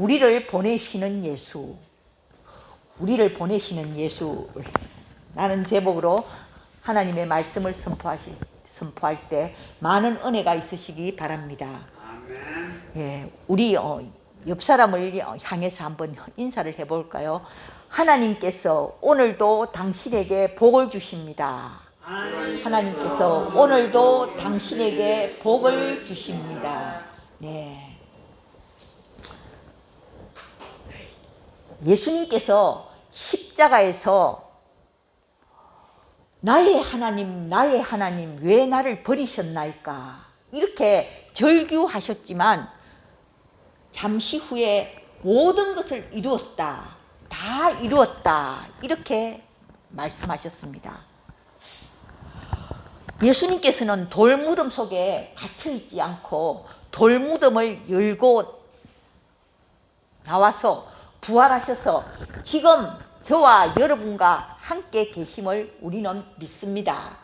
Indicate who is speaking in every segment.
Speaker 1: 우리를 보내시는 예수, 우리를 보내시는 예수. 라는 제목으로 하나님의 말씀을 선포하시, 선포할 때 많은 은혜가 있으시기 바랍니다.
Speaker 2: 아멘.
Speaker 1: 예, 우리 어, 옆 사람을 향해서 한번 인사를 해볼까요? 하나님께서 오늘도 당신에게 복을 주십니다. 하나님께서 오늘도 당신에게 복을 주십니다. 네. 예수님께서 십자가에서 나의 하나님, 나의 하나님, 왜 나를 버리셨나이까? 이렇게 절규하셨지만 잠시 후에 모든 것을 이루었다. 다 이루었다. 이렇게 말씀하셨습니다. 예수님께서는 돌무덤 속에 갇혀 있지 않고 돌무덤을 열고 나와서 부활하셔서 지금 저와 여러분과 함께 계심을 우리는 믿습니다.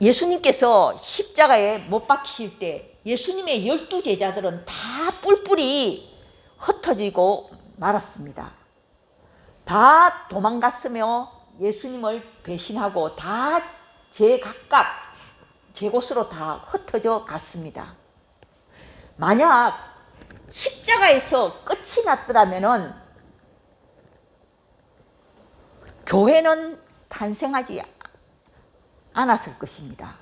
Speaker 1: 예수님께서 십자가에 못 박히실 때 예수님의 열두 제자들은 다 뿔뿔이 흩어지고 말았습니다. 다 도망갔으며 예수님을 배신하고 다 제각각 제 곳으로 다 흩어져 갔습니다. 만약 십자가에서 끝이 났더라면은 교회는 탄생하지 않았을 것입니다.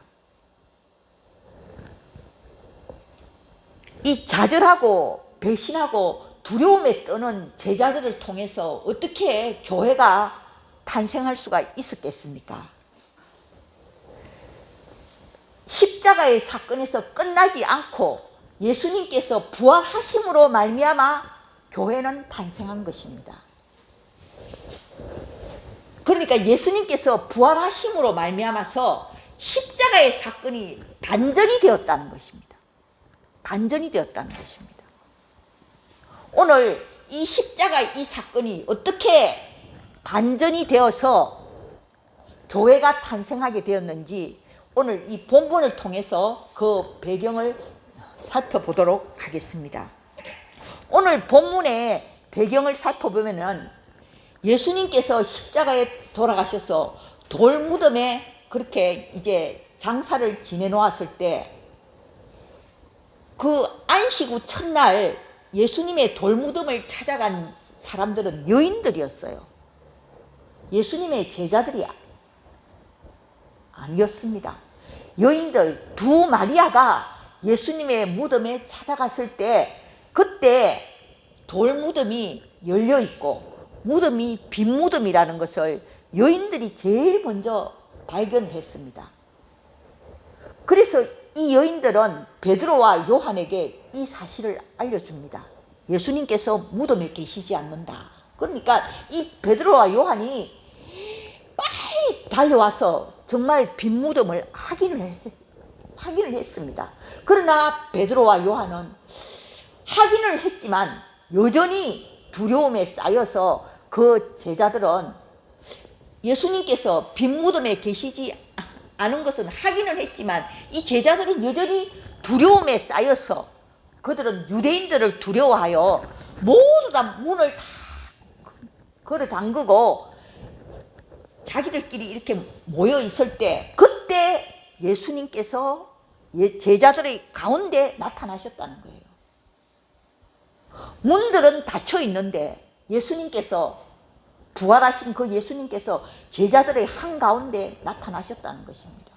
Speaker 1: 이 좌절하고 배신하고 두려움에 떠는 제자들을 통해서 어떻게 교회가 탄생할 수가 있었겠습니까? 십자가의 사건에서 끝나지 않고 예수님께서 부활하심으로 말미암아 교회는 탄생한 것입니다. 그러니까 예수님께서 부활하심으로 말미암아서 십자가의 사건이 반전이 되었다는 것입니다. 반전이 되었다는 것입니다. 오늘 이 십자가 이 사건이 어떻게 반전이 되어서 교회가 탄생하게 되었는지 오늘 이 본문을 통해서 그 배경을 살펴보도록 하겠습니다. 오늘 본문의 배경을 살펴보면은 예수님께서 십자가에 돌아가셔서 돌무덤에 그렇게 이제 장사를 지내 놓았을 때 그 안식 후 첫날 예수님의 돌무덤을 찾아간 사람들은 여인들이었어요. 예수님의 제자들이 아니었습니다. 여인들 두 마리아가 예수님의 무덤에 찾아갔을 때 그때 돌 무덤이 열려 있고 무덤이 빈 무덤이라는 것을 여인들이 제일 먼저 발견했습니다. 그래서 이 여인들은 베드로와 요한에게 이 사실을 알려줍니다. 예수님께서 무덤에 계시지 않는다. 그러니까 이 베드로와 요한이 빨리 달려와서 정말 빈 무덤을 확인을 해, 확인을 했습니다. 그러나 베드로와 요한은 확인을 했지만 여전히 두려움에 쌓여서 그 제자들은 예수님께서 빈 무덤에 계시지 않은 것은 확인을 했지만 이 제자들은 여전히 두려움에 쌓여서 그들은 유대인들을 두려워하여 모두 다 문을 다 걸어 잠그고 자기들끼리 이렇게 모여 있을 때 그때 예수님께서 예, 제자들의 가운데 나타나셨다는 거예요. 문들은 닫혀 있는데 예수님께서 부활하신 그 예수님께서 제자들의 한가운데 나타나셨다는 것입니다.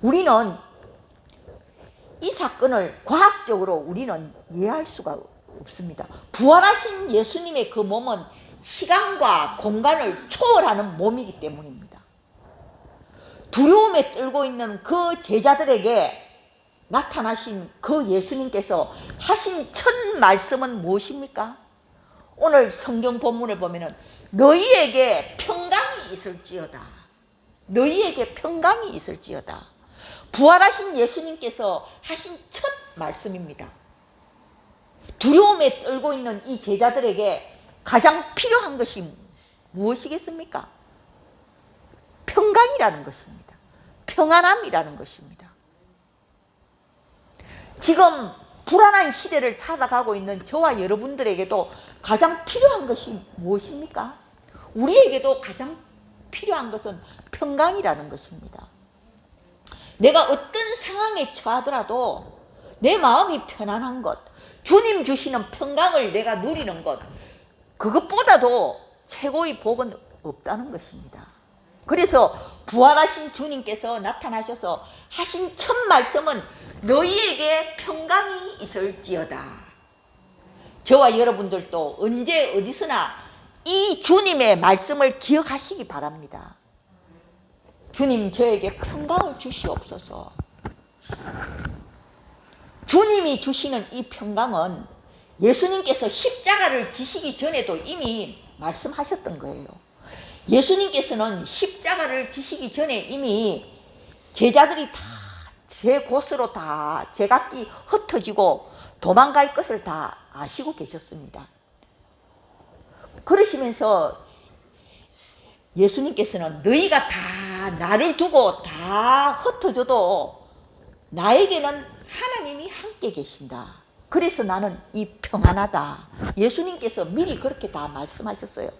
Speaker 1: 우리는 이 사건을 과학적으로 우리는 이해할 수가 없습니다. 부활하신 예수님의 그 몸은 시간과 공간을 초월하는 몸이기 때문입니다. 두려움에 떨고 있는 그 제자들에게 나타나신 그 예수님께서 하신 첫 말씀은 무엇입니까? 오늘 성경 본문을 보면은 너희에게 평강이 있을지어다. 너희에게 평강이 있을지어다. 부활하신 예수님께서 하신 첫 말씀입니다. 두려움에 떨고 있는 이 제자들에게 가장 필요한 것이 무엇이겠습니까? 평강이라는 것입니다. 평안함이라는 것입니다. 지금 불안한 시대를 살아가고 있는 저와 여러분들에게도 가장 필요한 것이 무엇입니까? 우리에게도 가장 필요한 것은 평강이라는 것입니다. 내가 어떤 상황에 처하더라도 내 마음이 편안한 것, 주님 주시는 평강을 내가 누리는 것, 그것보다도 최고의 복은 없다는 것입니다. 그래서 부활하신 주님께서 나타나셔서 하신 첫 말씀은 너희에게 평강이 있을지어다. 저와 여러분들도 언제 어디서나 이 주님의 말씀을 기억하시기 바랍니다. 주님 저에게 평강을 주시옵소서. 주님이 주시는 이 평강은 예수님께서 십자가를 지시기 전에도 이미 말씀하셨던 거예요. 예수님께서는 십자가를 지시기 전에 이미 제자들이 다 제 곳으로 다 제각기 흩어지고 도망갈 것을 다 아시고 계셨습니다. 그러시면서 예수님께서는 너희가 다 나를 두고 다 흩어져도 나에게는 하나님이 함께 계신다. 그래서 나는 이 평안하다. 예수님께서 미리 그렇게 다 말씀하셨어요.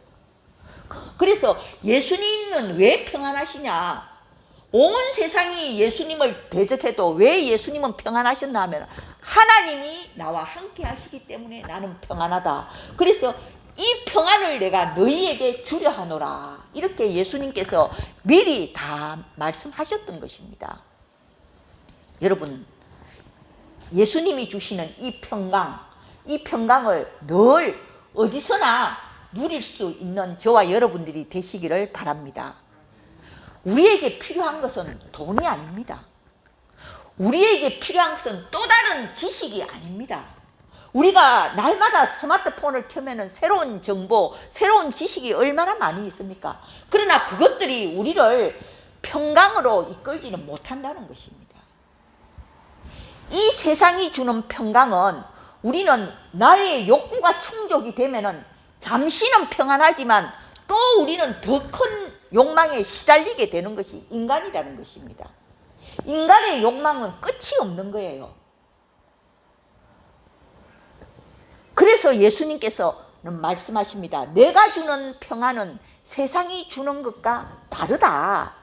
Speaker 1: 그래서 예수님은 왜 평안하시냐? 온 세상이 예수님을 대적해도 왜 예수님은 평안하셨나 하면 하나님이 나와 함께 하시기 때문에 나는 평안하다. 그래서 이 평안을 내가 너희에게 주려 하노라. 이렇게 예수님께서 미리 다 말씀하셨던 것입니다. 여러분, 예수님이 주시는 이 평강, 이 평강을 늘 어디서나 누릴 수 있는 저와 여러분들이 되시기를 바랍니다. 우리에게 필요한 것은 돈이 아닙니다. 우리에게 필요한 것은 또 다른 지식이 아닙니다. 우리가 날마다 스마트폰을 켜면 새로운 정보, 새로운 지식이 얼마나 많이 있습니까? 그러나 그것들이 우리를 평강으로 이끌지는 못한다는 것입니다. 이 세상이 주는 평강은 우리는 나의 욕구가 충족이 되면은 잠시는 평안하지만 또 우리는 더 큰 욕망에 시달리게 되는 것이 인간이라는 것입니다. 인간의 욕망은 끝이 없는 거예요. 그래서 예수님께서는 말씀하십니다. 내가 주는 평안은 세상이 주는 것과 다르다.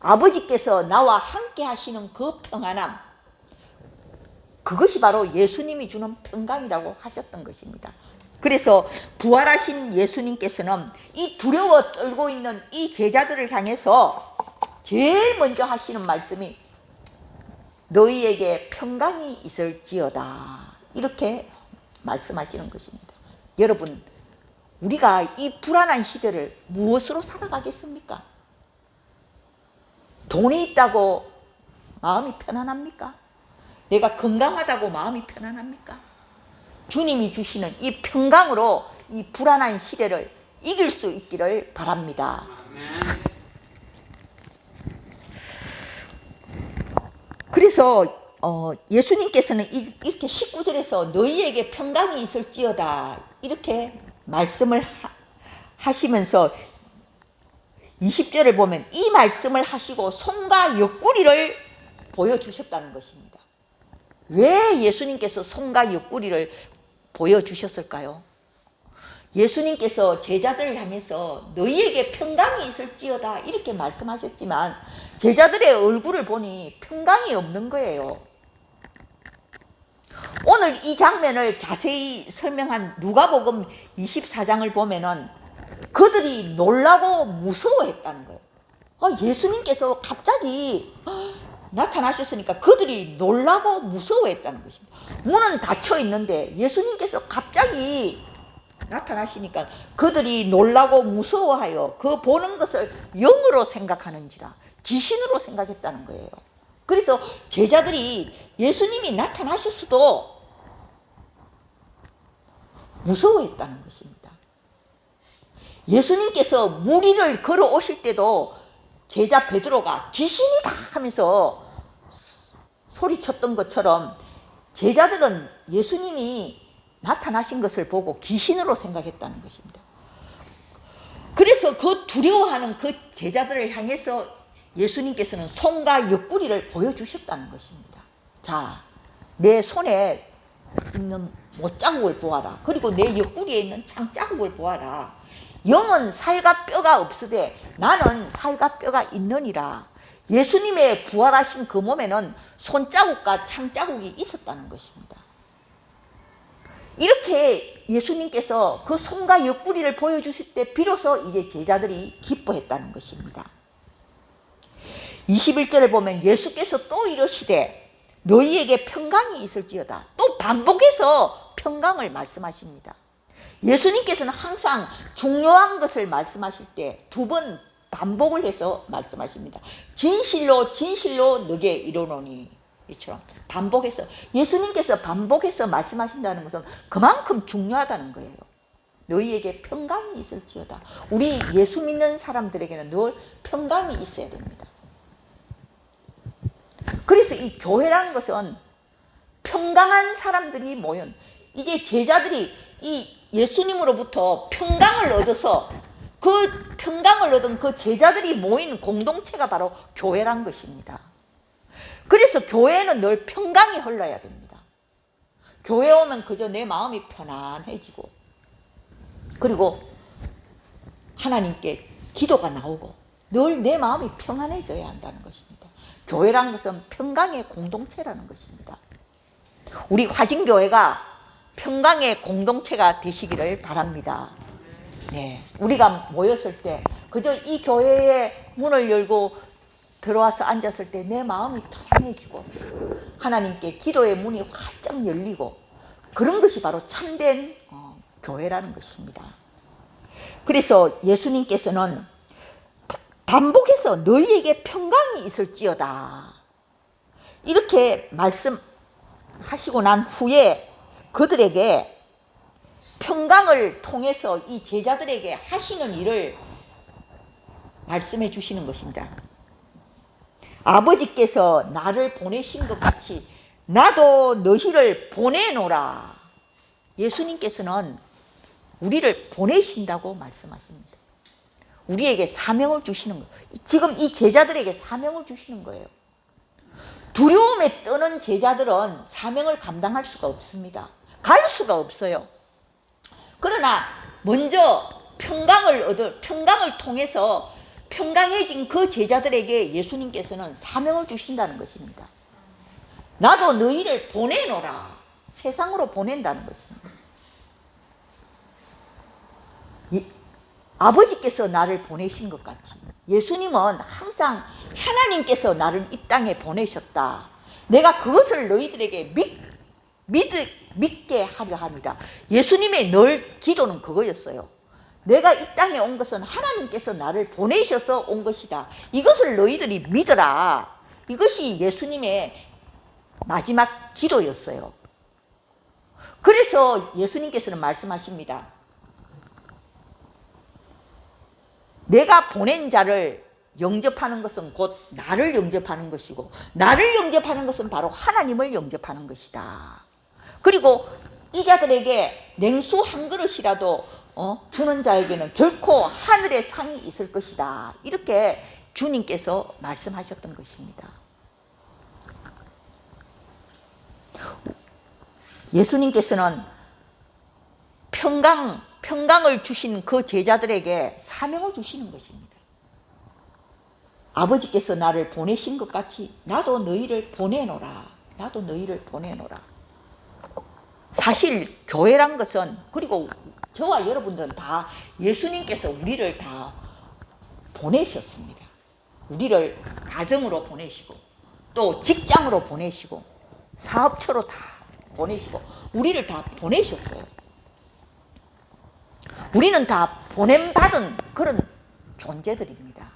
Speaker 1: 아버지께서 나와 함께 하시는 그 평안함, 그것이 바로 예수님이 주는 평강이라고 하셨던 것입니다. 그래서 부활하신 예수님께서는 이 두려워 떨고 있는 이 제자들을 향해서 제일 먼저 하시는 말씀이 너희에게 평강이 있을지어다. 이렇게 말씀하시는 것입니다. 여러분, 우리가 이 불안한 시대를 무엇으로 살아가겠습니까? 돈이 있다고 마음이 편안합니까? 내가 건강하다고 마음이 편안합니까? 주님이 주시는 이 평강으로 이 불안한 시대를 이길 수 있기를 바랍니다. 그래서 어, 예수님께서는 이- 이렇게 19절에서 너희에게 평강이 있을지어다 이렇게 말씀을 하, 하시면서 20절을 보면 이 말씀을 하시고 손과 옆구리를 보여주셨다는 것입니다. 왜 예수님께서 손과 옆구리를 보여주셨을까요? 예수님께서 제자들을 향해서 너희에게 평강이 있을지어다 이렇게 말씀하셨지만 제자들의 얼굴을 보니 평강이 없는 거예요. 오늘 이 장면을 자세히 설명한 누가복음 24장을 보면은 그들이 놀라고 무서워했다는 거예요. 아, 예수님께서 갑자기 나타나셨으니까 그들이 놀라고 무서워했다는 것입니다. 문은 닫혀 있는데 예수님께서 갑자기 나타나시니까 그들이 놀라고 무서워하여 그 보는 것을 영으로 생각하는지라 귀신으로 생각했다는 거예요. 그래서 제자들이 예수님이 나타나셨어도 무서워했다는 것입니다. 예수님께서 무리를 걸어 오실 때도 제자 베드로가 귀신이다 하면서 소리쳤던 것처럼 제자들은 예수님이 나타나신 것을 보고 귀신으로 생각했다는 것입니다. 그래서 그 두려워하는 그 제자들을 향해서 예수님께서는 손과 옆구리를 보여주셨다는 것입니다. 자, 내 손에 있는 못자국을 보아라. 그리고 내 옆구리에 있는 창자국을 보아라. 영은 살과 뼈가 없으되 나는 살과 뼈가 있느니라. 예수님의 부활하신 그 몸에는 손자국과 창자국이 있었다는 것입니다. 이렇게 예수님께서 그 손과 옆구리를 보여주실 때 비로소 이제 제자들이 기뻐했다는 것입니다. 21절에 보면 예수께서 또 이러시되 너희에게 평강이 있을지어다. 또 반복해서 평강을 말씀하십니다. 예수님께서는 항상 중요한 것을 말씀하실 때 두번 반복을 해서 말씀하십니다. 진실로 진실로 너게 이르노니 이처럼 반복해서 예수님께서 반복해서 말씀하신다는 것은 그만큼 중요하다는 거예요. 너희에게 평강이 있을지어다. 우리 예수 믿는 사람들에게는 늘 평강이 있어야 됩니다. 그래서 이 교회라는 것은 평강한 사람들이 모인 이제 제자들이 이 예수님으로부터 평강을 얻어서 그 평강을 얻은 그 제자들이 모인 공동체가 바로 교회란 것입니다. 그래서 교회는 늘 평강이 흘러야 됩니다. 교회 오면 그저 내 마음이 편안해지고 그리고 하나님께 기도가 나오고 늘 내 마음이 평안해져야 한다는 것입니다. 교회란 것은 평강의 공동체라는 것입니다. 우리 화진교회가 평강의 공동체가 되시기를 바랍니다. 네, 우리가 모였을 때 그저 이 교회의 문을 열고 들어와서 앉았을 때 내 마음이 편해지고 하나님께 기도의 문이 활짝 열리고 그런 것이 바로 참된 어, 교회라는 것입니다. 그래서 예수님께서는 반복해서 너희에게 평강이 있을지어다 이렇게 말씀하시고 난 후에 그들에게 평강을 통해서 이 제자들에게 하시는 일을 말씀해 주시는 것입니다. 아버지께서 나를 보내신 것 같이 나도 너희를 보내노라. 예수님께서는 우리를 보내신다고 말씀하십니다. 우리에게 사명을 주시는 거예요. 지금 이 제자들에게 사명을 주시는 거예요. 두려움에 떠는 제자들은 사명을 감당할 수가 없습니다. 갈 수가 없어요. 그러나 먼저 평강을 얻을 평강을 통해서 평강해진 그 제자들에게 예수님께서는 사명을 주신다는 것입니다. 나도 너희를 보내노라. 세상으로 보낸다는 것입니다. 예, 아버지께서 나를 보내신 것 같이 예수님은 항상 하나님께서 나를 이 땅에 보내셨다. 내가 그것을 너희들에게 믿, 믿, 믿게 하려 합니다. 예수님의 늘 기도는 그거였어요. 내가 이 땅에 온 것은 하나님께서 나를 보내셔서 온 것이다. 이것을 너희들이 믿어라. 이것이 예수님의 마지막 기도였어요. 그래서 예수님께서는 말씀하십니다. 내가 보낸 자를 영접하는 것은 곧 나를 영접하는 것이고 나를 영접하는 것은 바로 하나님을 영접하는 것이다. 그리고 이 자들에게 냉수 한 그릇이라도 어, 주는 자에게는 결코 하늘의 상이 있을 것이다. 이렇게 주님께서 말씀하셨던 것입니다. 예수님께서는 평강, 평강을 주신 그 제자들에게 사명을 주시는 것입니다. 아버지께서 나를 보내신 것 같이 나도 너희를 보내노라. 나도 너희를 보내노라. 사실 교회란 것은 그리고 저와 여러분들은 다 예수님께서 우리를 다 보내셨습니다. 우리를 가정으로 보내시고 또 직장으로 보내시고 사업처로 다 보내시고 우리를 다 보내셨어요. 우리는 다 보냄받은 그런 존재들입니다.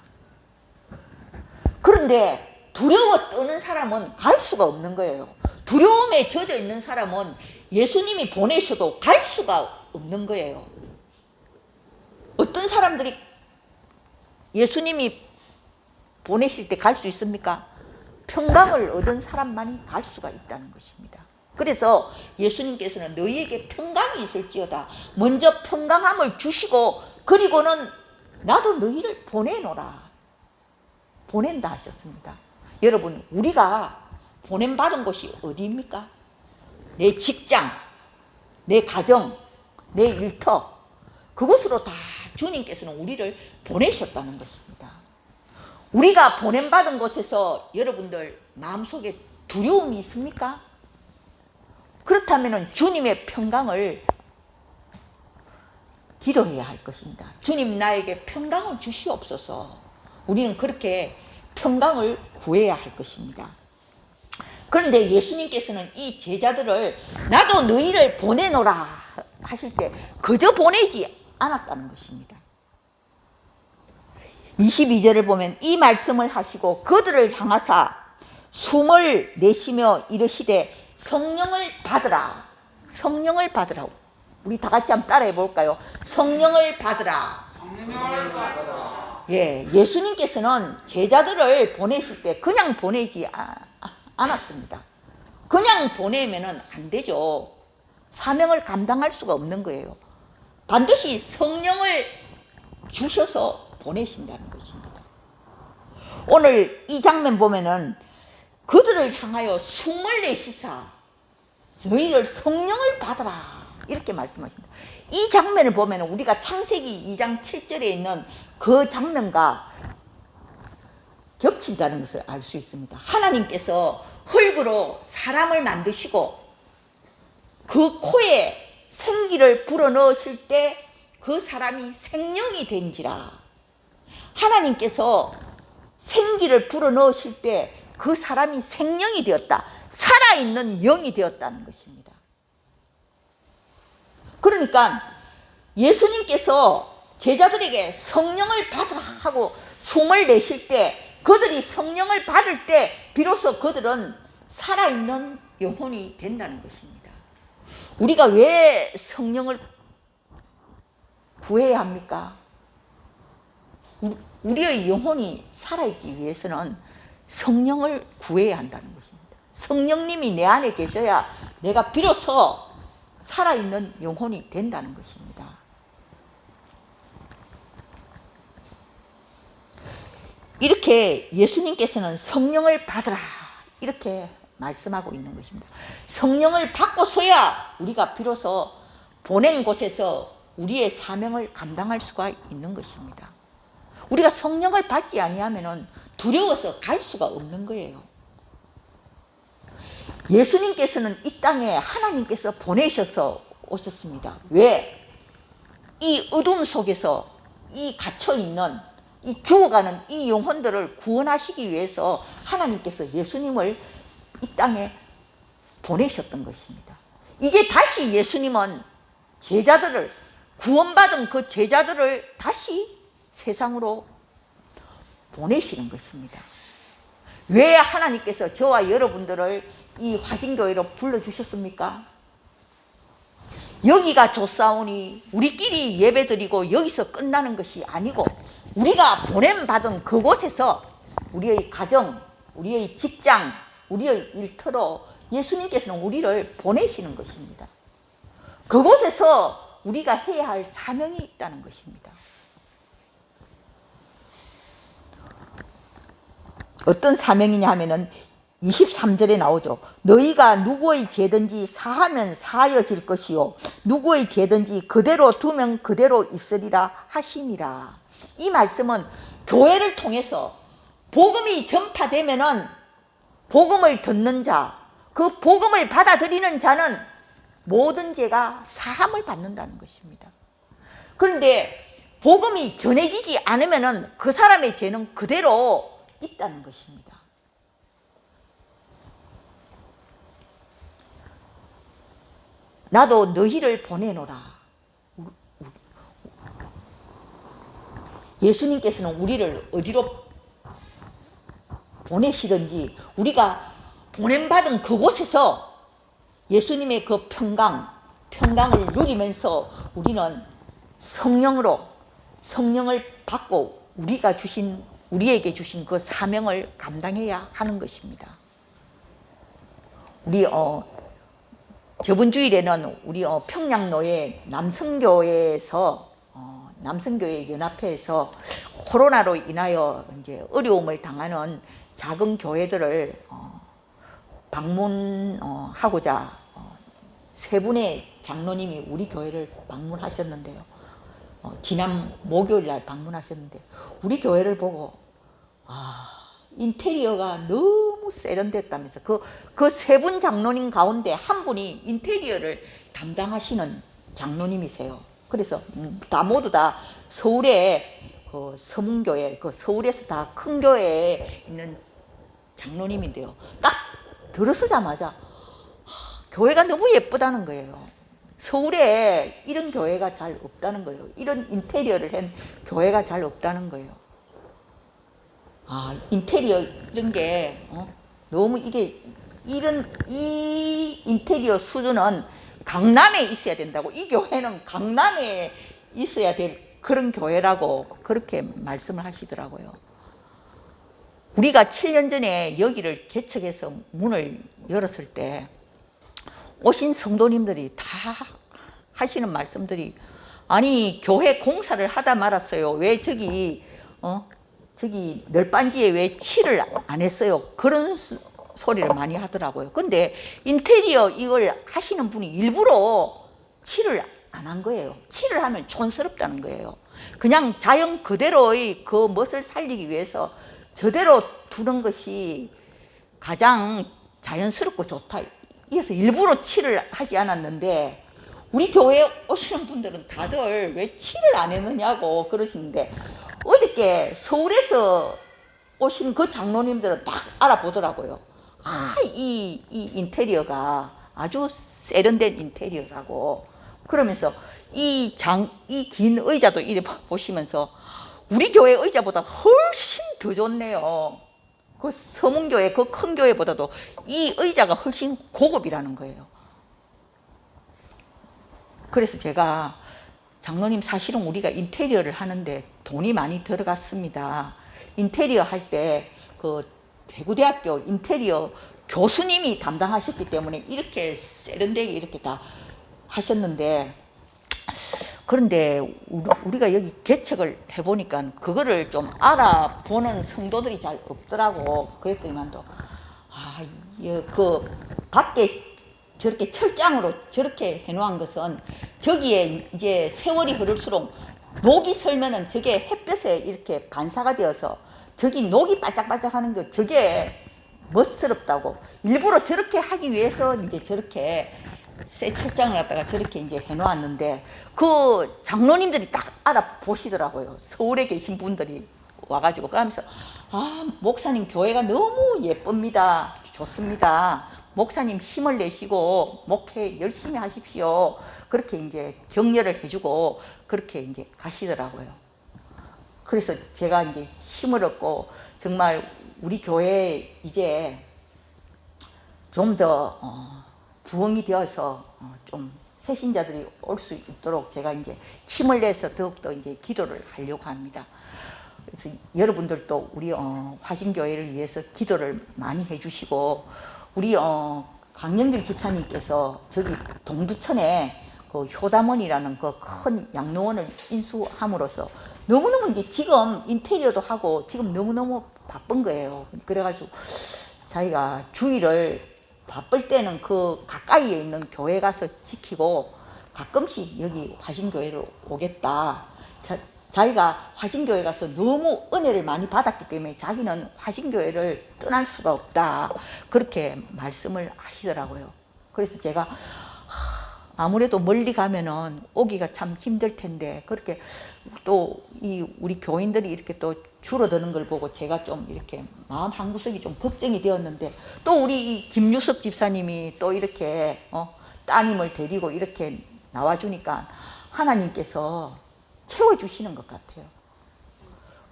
Speaker 1: 그런데 두려워 떠는 사람은 갈 수가 없는 거예요. 두려움에 젖어 있는 사람은 예수님이 보내셔도 갈 수가 없는 거예요. 어떤 사람들이 예수님이 보내실 때 갈 수 있습니까? 평강을 얻은 사람만이 갈 수가 있다는 것입니다. 그래서 예수님께서는 너희에게 평강이 있을지어다. 먼저 평강함을 주시고 그리고는 나도 너희를 보내노라. 보낸다 하셨습니다. 여러분, 우리가 보냄받은 곳이 어디입니까? 내 직장, 내 가정, 내 일터 그곳으로 다 주님께서는 우리를 보내셨다는 것입니다. 우리가 보냄받은 곳에서 여러분들 마음속에 두려움이 있습니까? 그렇다면 주님의 평강을 기도해야 할 것입니다. 주님 나에게 평강을 주시옵소서. 우리는 그렇게 평강을 구해야 할 것입니다. 그런데 예수님께서는 이 제자들을 나도 너희를 보내노라 하실 때 그저 보내지 않았다는 것입니다. 22절을 보면 이 말씀을 하시고 그들을 향하사 숨을 내쉬며 이르시되 성령을 받으라. 성령을 받으라. 우리 다 같이 한번 따라해 볼까요? 성령을 받으라.
Speaker 2: 성령을 받아라.
Speaker 1: 예, 예수님께서는 제자들을 보내실 때 그냥 보내지 아- 아- 않았습니다. 그냥 보내면은 안 되죠. 사명을 감당할 수가 없는 거예요. 반드시 성령을 주셔서 보내신다는 것입니다. 오늘 이 장면 보면은 그들을 향하여 숨을 내쉬사 너희를 성령을 받아라 이렇게 말씀하십니다. 이 장면을 보면 우리가 창세기 2장 7절에 있는 그 장면과 겹친다는 것을 알 수 있습니다. 하나님께서 흙으로 사람을 만드시고 그 코에 생기를 불어넣으실 때 그 사람이 생명이 된지라. 하나님께서 생기를 불어넣으실 때 그 사람이 생명이 되었다. 살아있는 영이 되었다는 것입니다. 그러니까 예수님께서 제자들에게 성령을 받으라 하고 숨을 내쉴 때 그들이 성령을 받을 때 비로소 그들은 살아있는 영혼이 된다는 것입니다. 우리가 왜 성령을 구해야 합니까? 우- 우리의 영혼이 살아있기 위해서는 성령을 구해야 한다는 것입니다. 성령님이 내 안에 계셔야 내가 비로소 살아있는 영혼이 된다는 것입니다. 이렇게 예수님께서는 성령을 받으라 이렇게 말씀하고 있는 것입니다. 성령을 받고서야 우리가 비로소 보낸 곳에서 우리의 사명을 감당할 수가 있는 것입니다. 우리가 성령을 받지 아니하면 두려워서 갈 수가 없는 거예요. 예수님께서는 이 땅에 하나님께서 보내셔서 오셨습니다. 왜? 이 어둠 속에서 이 갇혀 있는 이 죽어가는 이 영혼들을 구원하시기 위해서 하나님께서 예수님을 이 땅에 보내셨던 것입니다. 이제 다시 예수님은 제자들을 구원받은 그 제자들을 다시 세상으로 보내시는 것입니다. 왜 하나님께서 저와 여러분들을 이 화진교회로 불러주셨습니까? 여기가 조사오니 우리끼리 예배드리고 여기서 끝나는 것이 아니고 우리가 보냄받은 그곳에서 우리의 가정, 우리의 직장, 우리의 일터로 예수님께서는 우리를 보내시는 것입니다. 그곳에서 우리가 해야 할 사명이 있다는 것입니다. 어떤 사명이냐 하면은 23절에 나오죠. 너희가 누구의 죄든지 사하면 사하여질 것이요. 누구의 죄든지 그대로 두면 그대로 있으리라 하시니라. 이 말씀은 교회를 통해서 복음이 전파되면은 복음을 듣는 자, 그 복음을 받아들이는 자는 모든 죄가 사함을 받는다는 것입니다. 그런데 복음이 전해지지 않으면은 그 사람의 죄는 그대로 있다는 것입니다. 나도 너희를 보내노라. 예수님께서는 우리를 어디로 보내시든지 우리가 보냄받은 그곳에서 예수님의 그 평강, 평강을 누리면서 우리는 성령으로 성령을 받고 우리가 주신 우리에게 주신 그 사명을 감당해야 하는 것입니다. 우리 어 저번 주일에는 우리 어, 평양로의 남성교회에서 어, 남성교회 연합회에서 코로나로 인하여 이제 어려움을 당하는 작은 교회들을 어, 방문하고자 어, 세 분의 장로님이 우리 교회를 방문하셨는데요. 어, 지난 목요일 날 방문하셨는데 우리 교회를 보고 아 인테리어가 너무 세련됐다면서 그 그 세 분 장로님 가운데 한 분이 인테리어를 담당하시는 장로님이세요. 그래서 음, 다 모두 다 서울에 그 서문교회 그 서울에서 다 큰 교회에 있는 장로님인데요. 딱 들어서자마자 하, 교회가 너무 예쁘다는 거예요. 서울에 이런 교회가 잘 없다는 거예요. 이런 인테리어를 한 교회가 잘 없다는 거예요. 아, 인테리어 이런 게 어? 너무 이게 이런 이 인테리어 수준은 강남에 있어야 된다고. 이 교회는 강남에 있어야 될 그런 교회라고 그렇게 말씀을 하시더라고요. 우리가 7년 전에 여기를 개척해서 문을 열었을 때 오신 성도님들이 다 하시는 말씀들이 아니 교회 공사를 하다 말았어요. 왜 저기 어 저기 널빤지에 왜 칠을 안 했어요? 그런 수- 소리를 많이 하더라고요. 근데 인테리어 이걸 하시는 분이 일부러 칠을 안 한 거예요. 칠을 하면 촌스럽다는 거예요. 그냥 자연 그대로의 그 멋을 살리기 위해서 저대로 두는 것이 가장 자연스럽고 좋다. 이래서 일부러 칠을 하지 않았는데 우리 교회 오시는 분들은 다들 왜 칠을 안 했느냐고 그러시는데 어저께 서울에서 오신 그 장로님들은 딱 알아보더라고요. 아, 이, 이 인테리어가 아주 세련된 인테리어라고. 그러면서 이 장, 이 긴 의자도 이래 보시면서 우리 교회 의자보다 훨씬 더 좋네요. 그 서문교회 그 큰 교회보다도 이 의자가 훨씬 고급이라는 거예요. 그래서 제가 장로님 사실은 우리가 인테리어를 하는데 돈이 많이 들어갔습니다. 인테리어 할 때 그 대구대학교 인테리어 교수님이 담당하셨기 때문에 이렇게 세련되게 이렇게 다 하셨는데 그런데 우리- 우리가 여기 개척을 해보니까 그거를 좀 알아보는 성도들이 잘 없더라고. 그랬더니만도 아, 이- 그 밖에 저렇게 철장으로 저렇게 해놓은 것은 저기에 이제 세월이 흐를수록 녹이 설면은 저게 햇볕에 이렇게 반사가 되어서 저기 녹이 반짝반짝 하는 거 저게 멋스럽다고 일부러 저렇게 하기 위해서 이제 저렇게 새 철장을 갖다가 저렇게 이제 해놓았는데 그 장로님들이 딱 알아보시더라고요. 서울에 계신 분들이 와가지고 그러면서 아 목사님 교회가 너무 예쁩니다. 좋습니다. 목사님 힘을 내시고 목회 열심히 하십시오. 그렇게 이제 격려를 해주고 그렇게 이제 가시더라고요. 그래서 제가 이제 힘을 얻고 정말 우리 교회 이제 좀더 어, 부흥이 되어서 어, 좀 새신자들이 올 수 있도록 제가 이제 힘을 내서 더욱더 이제 기도를 하려고 합니다. 그래서 여러분들도 우리 어, 화신교회를 위해서 기도를 많이 해주시고 우리 어, 강영길 집사님께서 저기 동두천에 그 효담원이라는 그 큰 양로원을 인수함으로써 너무너무 이제 지금 인테리어도 하고 지금 너무너무 바쁜 거예요. 그래가지고 자기가 주의를 바쁠 때는 그 가까이에 있는 교회 가서 지키고 가끔씩 여기 화신교회로 오겠다. 자, 자기가 화신교회 가서 너무 은혜를 많이 받았기 때문에 자기는 화신교회를 떠날 수가 없다. 그렇게 말씀을 하시더라고요. 그래서 제가 하, 아무래도 멀리 가면은 오기가 참 힘들 텐데 그렇게 또 이 우리 교인들이 이렇게 또 줄어드는 걸 보고 제가 좀 이렇게 마음 한 구석이 좀 걱정이 되었는데 또 우리 이 김유석 집사님이 또 이렇게 어, 따님을 데리고 이렇게 나와주니까 하나님께서 채워주시는 것 같아요.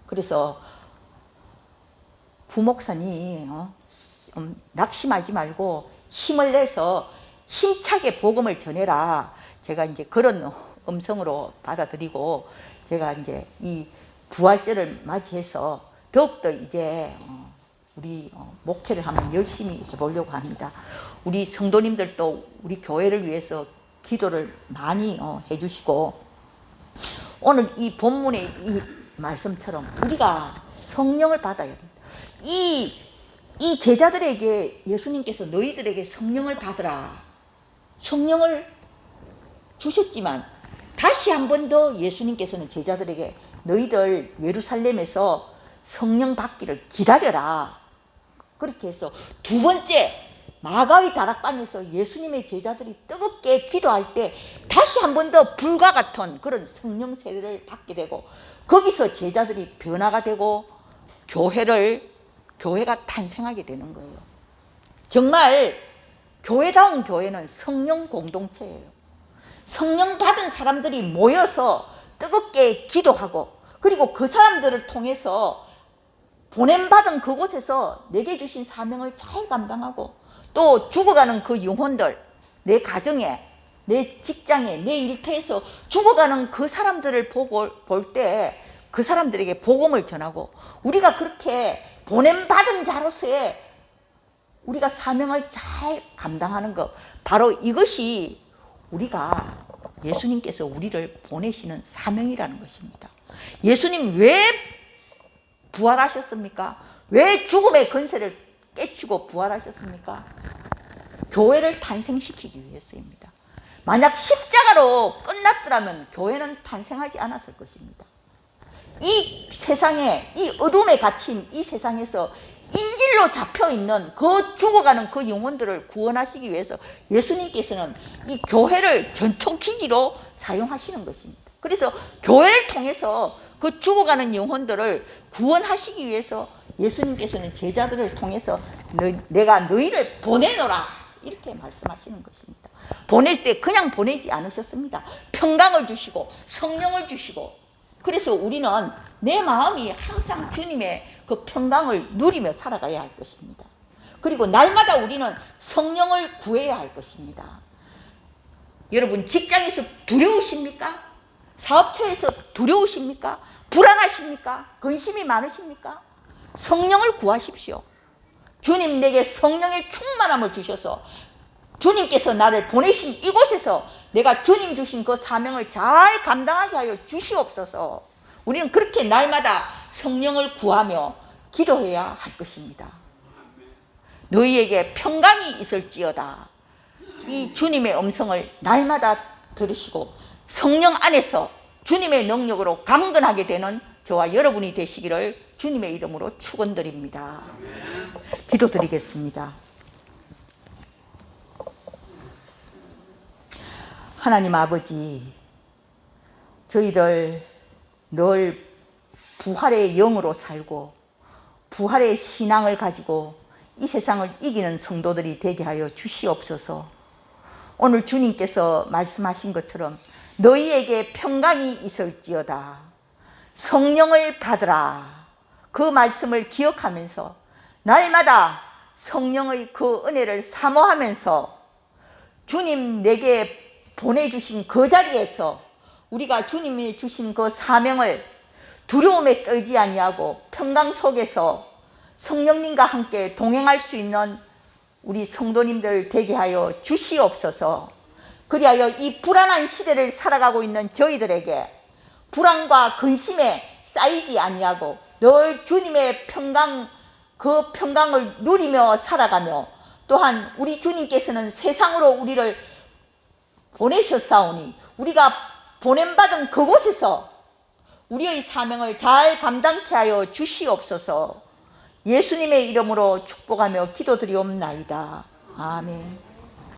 Speaker 1: 그래서 부목사님 어, 음, 낙심하지 말고 힘을 내서 힘차게 복음을 전해라. 제가 이제 그런 음성으로 받아들이고 제가 이제 이 부활절을 맞이해서 더욱더 이제 어, 우리 어, 목회를 한번 열심히 해보려고 합니다. 우리 성도님들도 우리 교회를 위해서 기도를 많이 어, 해주시고 오늘 이 본문의 이 말씀처럼 우리가 성령을 받아야 된다. 이, 이 제자들에게 예수님께서 너희들에게 성령을 받으라. 성령을 주셨지만 다시 한 번 더 예수님께서는 제자들에게 너희들 예루살렘에서 성령 받기를 기다려라. 그렇게 해서 두 번째 마가의 다락방에서 예수님의 제자들이 뜨겁게 기도할 때 다시 한 번 더 불과 같은 그런 성령 세례를 받게 되고 거기서 제자들이 변화가 되고 교회를 교회가 탄생하게 되는 거예요. 정말 교회다운 교회는 성령 공동체예요. 성령 받은 사람들이 모여서 뜨겁게 기도하고 그리고 그 사람들을 통해서 보냄받은 그곳에서 내게 주신 사명을 잘 감당하고 또 죽어가는 그 영혼들 내 가정에 내 직장에 내 일터에서 죽어가는 그 사람들을 보고 볼 때 그 사람들에게 복음을 전하고 우리가 그렇게 보냄받은 자로서의 우리가 사명을 잘 감당하는 것 바로 이것이 우리가 예수님께서 우리를 보내시는 사명이라는 것입니다. 예수님 왜 부활하셨습니까? 왜 죽음의 근세를 깨치고 부활하셨습니까? 교회를 탄생시키기 위해서입니다. 만약 십자가로 끝났더라면 교회는 탄생하지 않았을 것입니다. 이 세상에 이 어둠에 갇힌 이 세상에서 인질로 잡혀 있는 그 죽어가는 그 영혼들을 구원하시기 위해서 예수님께서는 이 교회를 전초 기지로 사용하시는 것입니다. 그래서 교회를 통해서 그 죽어가는 영혼들을 구원하시기 위해서 예수님께서는 제자들을 통해서 너, 내가 너희를 보내노라 이렇게 말씀하시는 것입니다. 보낼 때 그냥 보내지 않으셨습니다. 평강을 주시고 성령을 주시고 그래서 우리는 내 마음이 항상 주님의 그 평강을 누리며 살아가야 할 것입니다. 그리고 날마다 우리는 성령을 구해야 할 것입니다. 여러분 직장에서 두려우십니까? 사업처에서 두려우십니까? 불안하십니까? 근심이 많으십니까? 성령을 구하십시오. 주님 내게 성령의 충만함을 주셔서 주님께서 나를 보내신 이곳에서 내가 주님 주신 그 사명을 잘 감당하게 하여 주시옵소서. 우리는 그렇게 날마다 성령을 구하며 기도해야 할 것입니다. 너희에게 평강이 있을지어다. 이 주님의 음성을 날마다 들으시고 성령 안에서 주님의 능력으로 강건하게 되는 저와 여러분이 되시기를 주님의 이름으로 축원드립니다. 기도드리겠습니다. 하나님 아버지, 저희들 늘 부활의 영으로 살고 부활의 신앙을 가지고 이 세상을 이기는 성도들이 되게 하여 주시옵소서. 오늘 주님께서 말씀하신 것처럼 너희에게 평강이 있을지어다. 성령을 받으라. 그 말씀을 기억하면서 날마다 성령의 그 은혜를 사모하면서 주님 내게 보내주신 그 자리에서 우리가 주님이 주신 그 사명을 두려움에 떨지 아니하고 평강 속에서 성령님과 함께 동행할 수 있는 우리 성도님들 되게 하여 주시옵소서. 그리하여 이 불안한 시대를 살아가고 있는 저희들에게 불안과 근심에 쌓이지 아니하고 늘 주님의 평강 그 평강을 누리며 살아가며 또한 우리 주님께서는 세상으로 우리를 보내셨사오니 우리가 보냄받은 그곳에서 우리의 사명을 잘 감당케 하여 주시옵소서 예수님의 이름으로 축복하며 기도드리옵나이다. 아멘.